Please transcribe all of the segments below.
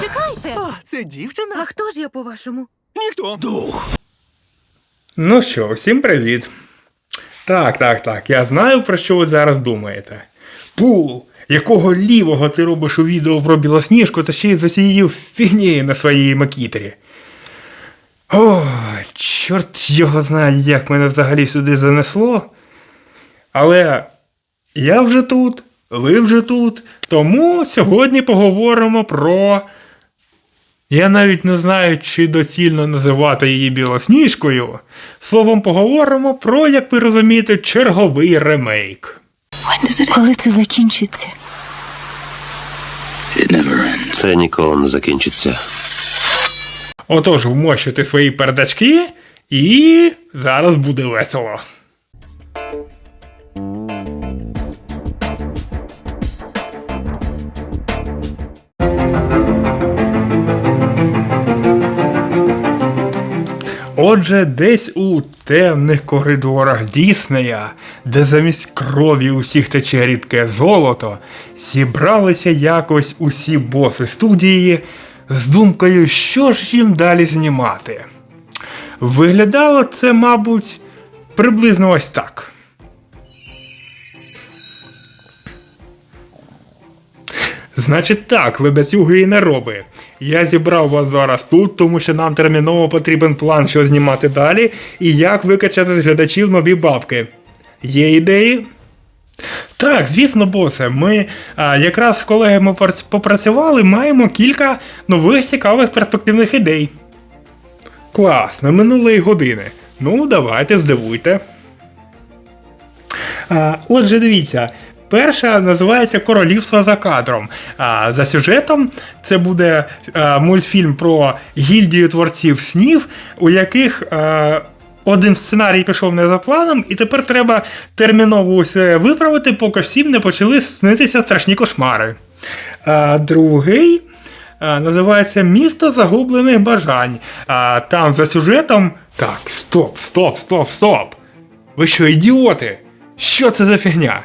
Зачекайте! О, це дівчина? А хто ж я по-вашому? Ніхто. Дух. Ну що, всім привіт. Так, так, так, я знаю, про що ви зараз думаєте. Пул, якого лівого ти робиш у відео про білосніжку та ще й за цією фігнею на своїй макітері. О, чорт його знає, як мене взагалі сюди занесло. Але я вже тут, ви вже тут, тому сьогодні поговоримо про. Я навіть не знаю, чи доцільно називати її білосніжкою. Словом, поговоримо про, як ви розумієте, черговий ремейк. Коли це закінчиться? Це ніколи не закінчиться. Отож, вмощуйте свої передачки, і зараз буде весело. Отже, десь у темних коридорах Діснея, де замість крові усіх тече рідке золото, зібралися якось усі боси студії з думкою, що ж їм далі знімати. Виглядало це, мабуть, приблизно ось так. Значить так, лебедюги і нероби. Я зібрав вас зараз тут, тому що нам терміново потрібен план, що знімати далі, і як викачати з глядачів нові бабки. Є ідеї? Так, звісно, босе. Ми а, якраз з колегами попрацювали, маємо кілька нових цікавих перспективних ідей. Класно, минулої години. Ну, давайте, здивуйте. А, отже, дивіться. Перша називається Королівство за кадром. А за сюжетом це буде мультфільм про гільдію творців снів, у яких один сценарій пішов не за планом, і тепер треба терміново усе виправити, поки всім не почали снитися страшні кошмари. А, другий а, називається Місто загублених бажань. А, там за сюжетом. Так, стоп, стоп, стоп, стоп. Ви що, ідіоти? Що це за фігня?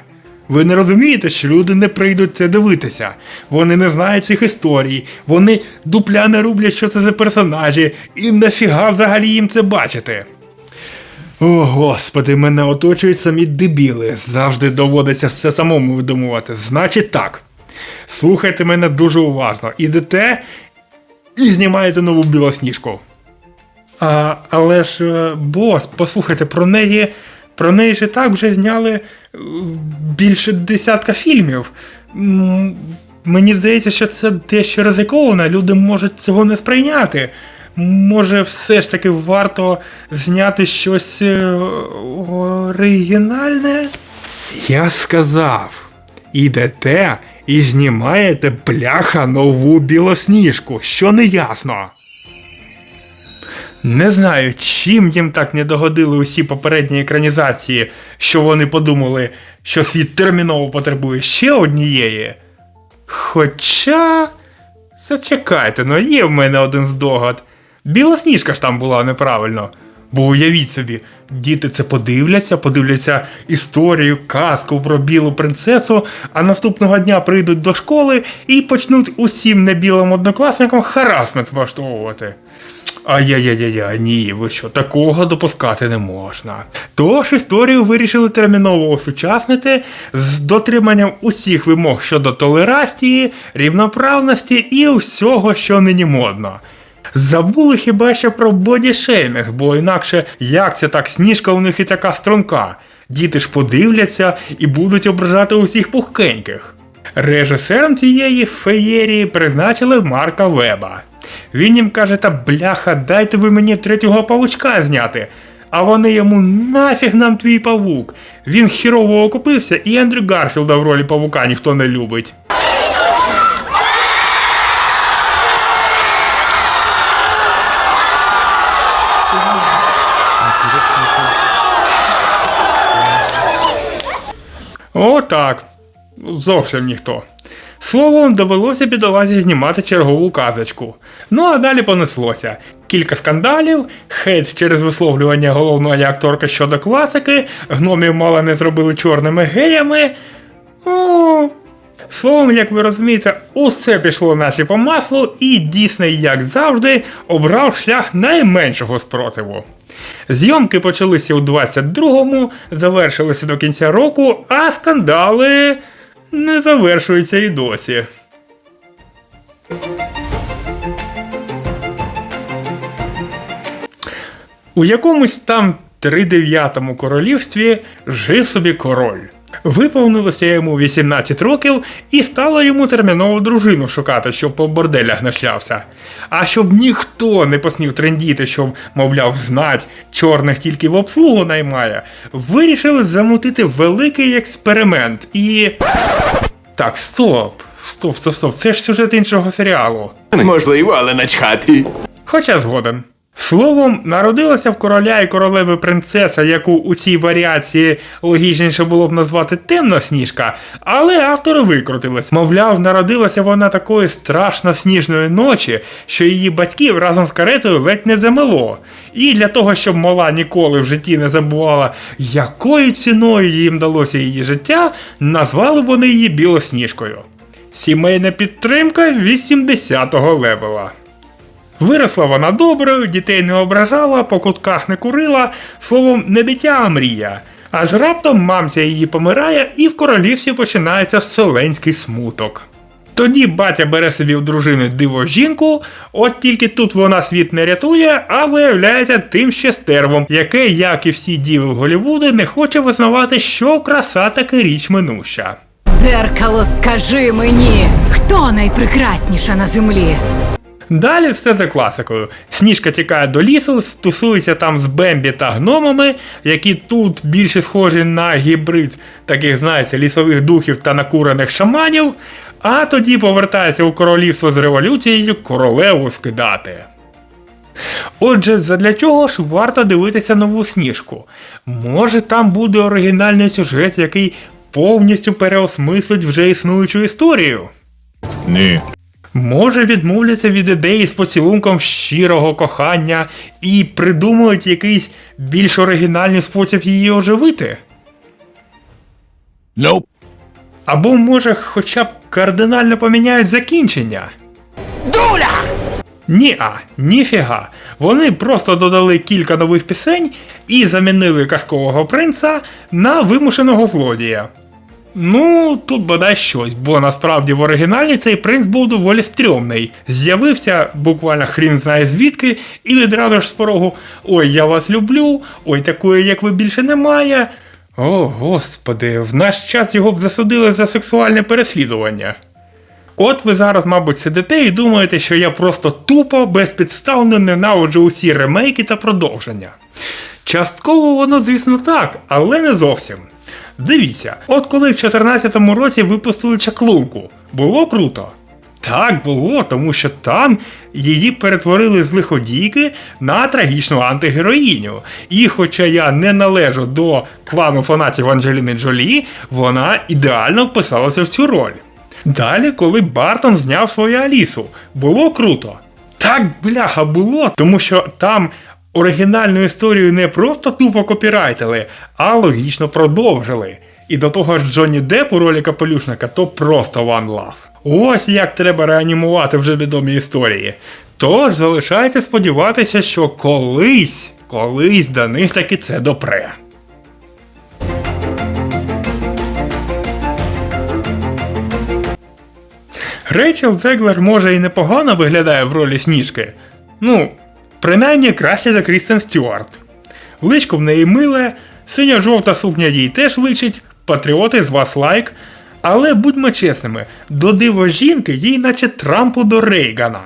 Ви не розумієте, що люди не прийдуть це дивитися. Вони не знають цих історій, вони дупля не рублять, що це за персонажі, і нафіга взагалі їм це бачити. О, господи, мене оточують самі дебіли. Завжди доводиться все самому видумувати. Значить так. Слухайте мене дуже уважно. Ідете і знімаєте нову білосніжку. А, але ж, е, бос, послухайте, про неї. Про неї ж і так вже зняли більше десятка фільмів. Мені здається, що це дещо ризиковано, люди можуть цього не сприйняти. Може, все ж таки варто зняти щось е, оригінальне? Я сказав, ідете і знімаєте бляха нову білосніжку, що не ясно. Не знаю, чим їм так не догодили усі попередні екранізації, що вони подумали, що світ терміново потребує ще однієї. Хоча. Зачекайте, ну є в мене один здогад. Білосніжка ж там була неправильно. Бо уявіть собі, діти це подивляться, подивляться історію, казку про білу принцесу, а наступного дня прийдуть до школи і почнуть усім небілим однокласникам харасмент влаштовувати. Ай-яй-яй-яй, ні, ви що, такого допускати не можна. Тож історію вирішили терміново осучаснити з дотриманням усіх вимог щодо толерації, рівноправності і усього, що нині модно. Забули хіба що про бодішеймінг, бо інакше як це так сніжка у них і така струнка. Діти ж подивляться і будуть ображати усіх пухкеньких. Режисером цієї феєрії призначили Марка Веба. Він їм каже, та бляха, дайте ви мені третього павучка зняти. А вони йому нафіг нам твій павук. Він хірово окупився, і Ендрю Гарфілда в ролі павука ніхто не любить. Отак. Зовсім ніхто. Словом, довелося бідолазі знімати чергову казочку. Ну а далі понеслося. Кілька скандалів, хейт через висловлювання головної акторки щодо класики, гномів мало не зробили чорними геями. О, Словом, як ви розумієте, усе пішло наче по маслу, і Дісней, як завжди, обрав шлях найменшого спротиву. Зйомки почалися у 22-му, завершилися до кінця року, а скандали не завершується і досі. У якомусь там тридев'ятому королівстві жив собі король. Виповнилося йому 18 років і стало йому терміново дружину шукати, щоб по борделях нашлявся. А щоб ніхто не посмів трендіти, щоб, мовляв, знать, чорних тільки в обслугу наймає, вирішили замутити великий експеримент і. Так, стоп. Стоп, стоп, стоп, це ж сюжет іншого серіалу. Можливо, але начхати. Хоча згоден. Словом, народилася в короля і королеви принцеса, яку у цій варіації логічніше було б назвати темна сніжка, але автори викрутились. Мовляв, народилася вона такої страшно сніжної ночі, що її батьків разом з каретою ледь не замело. І для того, щоб мала ніколи в житті не забувала, якою ціною їм далося її життя, назвали вони її білосніжкою. Сімейна підтримка 80-го левела. Виросла вона доброю, дітей не ображала, по кутках не курила, словом, не дитя, а мрія. Аж раптом мамця її помирає, і в королівстві починається вселенський смуток. Тоді батя бере собі в дружини диво жінку, от тільки тут вона світ не рятує, а виявляється тим ще стервом, яке, як і всі діви в не хоче визнавати, що краса таки річ минуща. Дзеркало, скажи мені, хто найпрекрасніша на землі? Далі все за класикою. Сніжка тікає до лісу, стусується там з Бембі та гномами, які тут більше схожі на гібрид таких, знаєте, лісових духів та накурених шаманів, а тоді повертається у королівство з революцією королеву скидати. Отже, задля чого ж варто дивитися нову сніжку? Може там буде оригінальний сюжет, який повністю переосмислить вже існуючу історію? Ні. Може відмовляться від ідеї з поцілунком щирого кохання і придумають якийсь більш оригінальний спосіб її оживити? Nope. Або може хоча б кардинально поміняють закінчення? Дуля! Ні-а, ніфіга. Вони просто додали кілька нових пісень і замінили казкового принца на вимушеного злодія. Ну, тут бодай щось, бо насправді в оригіналі цей принц був доволі стрьомний. З'явився буквально хрін знає звідки, і відразу ж з порогу Ой, я вас люблю, ой, такої, як ви більше немає. О, господи, в наш час його б засудили за сексуальне переслідування. От ви зараз, мабуть, сидите і думаєте, що я просто тупо, безпідставно ненавиджу усі ремейки та продовження. Частково воно, звісно, так, але не зовсім. Дивіться, от коли в 2014 році випустили чаклунку, було круто. Так було, тому що там її перетворили з лиходійки на трагічну антигероїню. І хоча я не належу до клану фанатів Анджеліни Джолі, вона ідеально вписалася в цю роль. Далі, коли Бартон зняв свою Алісу, було круто. Так, бляха, було, тому що там оригінальну історію не просто тупо копірайтили, а логічно продовжили. І до того ж Джонні Депп у ролі капелюшника то просто one love. Ось як треба реанімувати вже відомі історії. Тож залишається сподіватися, що колись, колись до них таки це допре. Рейчел Зеглер може і непогано виглядає в ролі сніжки. Ну, принаймні краще за Крістен Стюарт. Личко в неї миле, синьо-жовта сукня їй теж личить, патріоти з вас лайк. Але будьмо чесними, до диво жінки їй наче Трампу до Рейгана.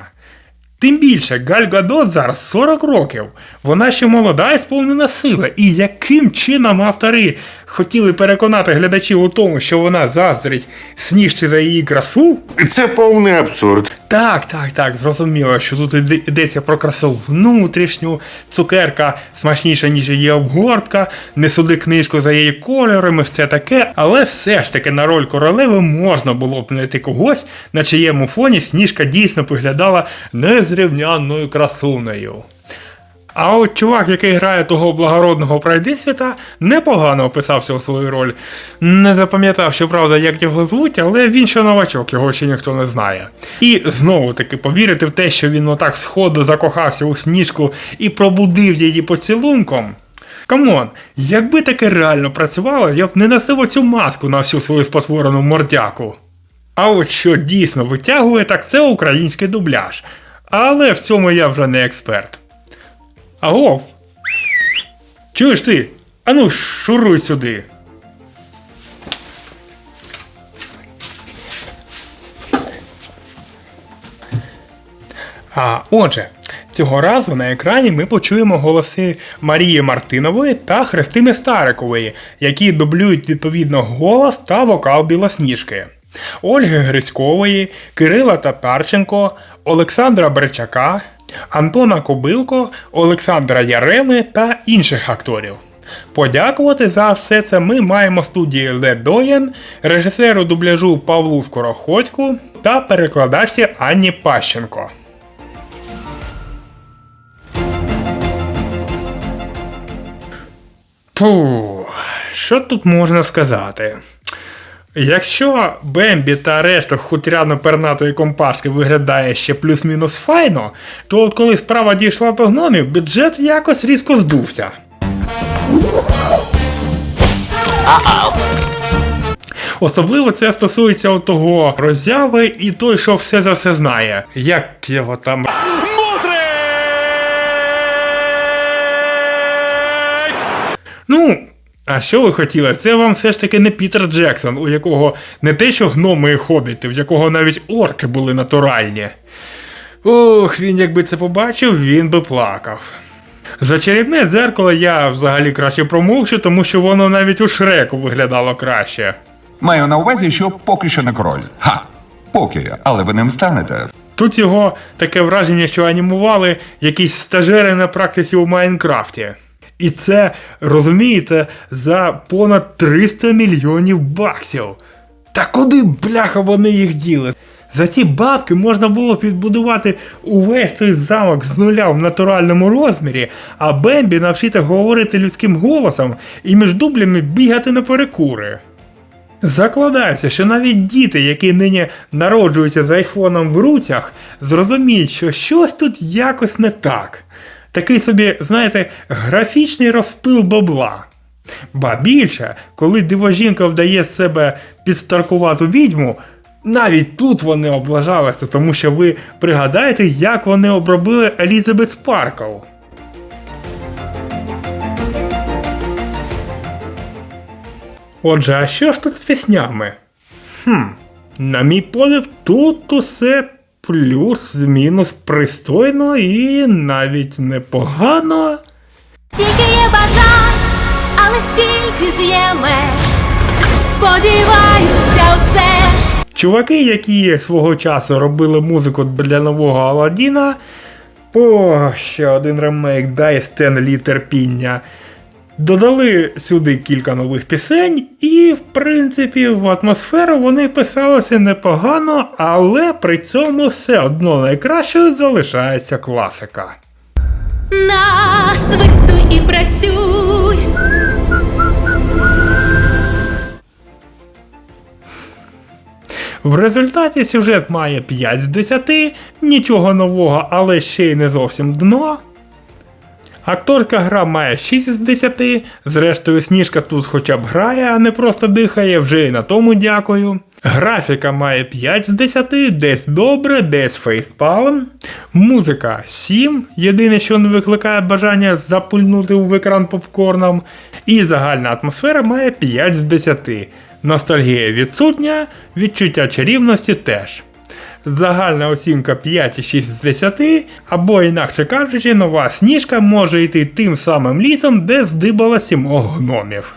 Тим більше, Галь Гадот зараз 40 років. Вона ще молода і сповнена сила. І яким чином автори хотіли переконати глядачів у тому, що вона заздрить сніжці за її красу? Це повний абсурд. Так, так, так, зрозуміло, що тут йдеться про красу внутрішню, цукерка смачніша, ніж її обгортка, не суди книжку за її кольорами, все таке, але все ж таки на роль королеви можна було б знайти когось, на чиєму фоні сніжка дійсно виглядала незрівнянною красунею. А от чувак, який грає того благородного пройдисвіта, непогано описався у свою роль. Не запам'ятав, що правда, як його звуть, але він ще новачок, його ще ніхто не знає. І знову таки повірити в те, що він отак сходу закохався у сніжку і пробудив її поцілунком. Камон, якби таке реально працювало, я б не носив оцю маску на всю свою спотворену мордяку. А от що дійсно витягує, так це український дубляж. Але в цьому я вже не експерт. Агов! Чуєш ти? Ану, шуруй сюди. А отже, цього разу на екрані ми почуємо голоси Марії Мартинової та Христини Старикової, які дублюють відповідно голос та вокал Білосніжки. Ольги Гриськової, Кирила Татарченко, Олександра Бречака, Антона Кобилко, Олександра Яреми та інших акторів. Подякувати за все це ми маємо студії Ледоєн, режисеру дубляжу Павлу Скороходьку та перекладачці Анні Пащенко. Пу, що тут можна сказати? Якщо Бембі та решта хутряно-пернатої компашки виглядає ще плюс-мінус файно, то от коли справа дійшла до гномів, бюджет якось різко здувся. Особливо це стосується от того роззяви і той, що все за все знає. Як його там. Ну, а що ви хотіли? Це вам все ж таки не Пітер Джексон, у якого не те, що гноми і хобіти, в якого навіть орки були натуральні. Ох, він якби це побачив, він би плакав. За чарівне дзеркало я взагалі краще промовчу, тому що воно навіть у шреку виглядало краще. Маю на увазі, що поки що не король. Ха! Поки, але ви ним станете. Тут його таке враження, що анімували якісь стажери на практиці у Майнкрафті. І це, розумієте, за понад 300 мільйонів баксів. Та куди, бляха, вони їх діли? За ці бабки можна було підбудувати увесь той замок з нуля в натуральному розмірі, а Бембі навчити говорити людським голосом і між дублями бігати на перекури. Закладаюся, що навіть діти, які нині народжуються з айфоном в руцях, зрозуміють, що щось тут якось не так. Такий собі, знаєте, графічний розпил бабла. Ба більше, коли дивожінка вдає з себе підстаркувату відьму, навіть тут вони облажалися, тому що ви пригадаєте, як вони обробили Елізабет Спаркл. Отже, а що ж тут з піснями? Хм, на мій подив, тут усе плюс-мінус пристойно і навіть непогано. Тільки є бажань, але стільки ж є меж. Сподіваюся, все ж. Чуваки, які свого часу робили музику для нового Аладдіна, о, ще один ремейк, дай Стенлі терпіння. Додали сюди кілька нових пісень, і, в принципі, в атмосферу вони писалися непогано, але при цьому все одно найкращою залишається класика. Насвистуй і працюй. В результаті сюжет має 5 з 10, нічого нового, але ще й не зовсім дно. Акторська гра має 6 з 10, зрештою сніжка тут хоча б грає, а не просто дихає, вже і на тому дякую. Графіка має 5 з 10, десь добре, десь фейспалм. Музика 7, єдине, що не викликає бажання запульнути в екран попкорном. І загальна атмосфера має 5 з 10. Ностальгія відсутня, відчуття чарівності теж. Загальна оцінка 5,6 з 10, або інакше кажучи, нова сніжка може йти тим самим лісом, де здибала сімох гномів.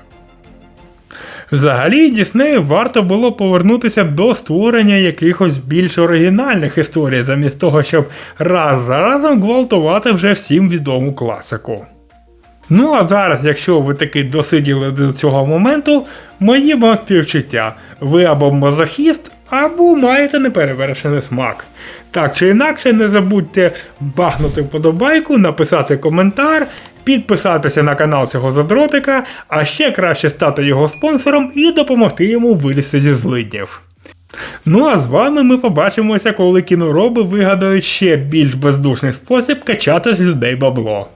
Взагалі, Діснею варто було повернутися до створення якихось більш оригінальних історій, замість того, щоб раз за разом гвалтувати вже всім відому класику. Ну а зараз, якщо ви таки досиділи до цього моменту, мої вам співчуття. Ви або мазохіст, або маєте неперевершений смак. Так чи інакше, не забудьте бахнути вподобайку, написати коментар, підписатися на канал цього задротика, а ще краще стати його спонсором і допомогти йому вилізти зі злиднів. Ну а з вами ми побачимося, коли кінороби вигадають ще більш бездушний спосіб качати з людей бабло.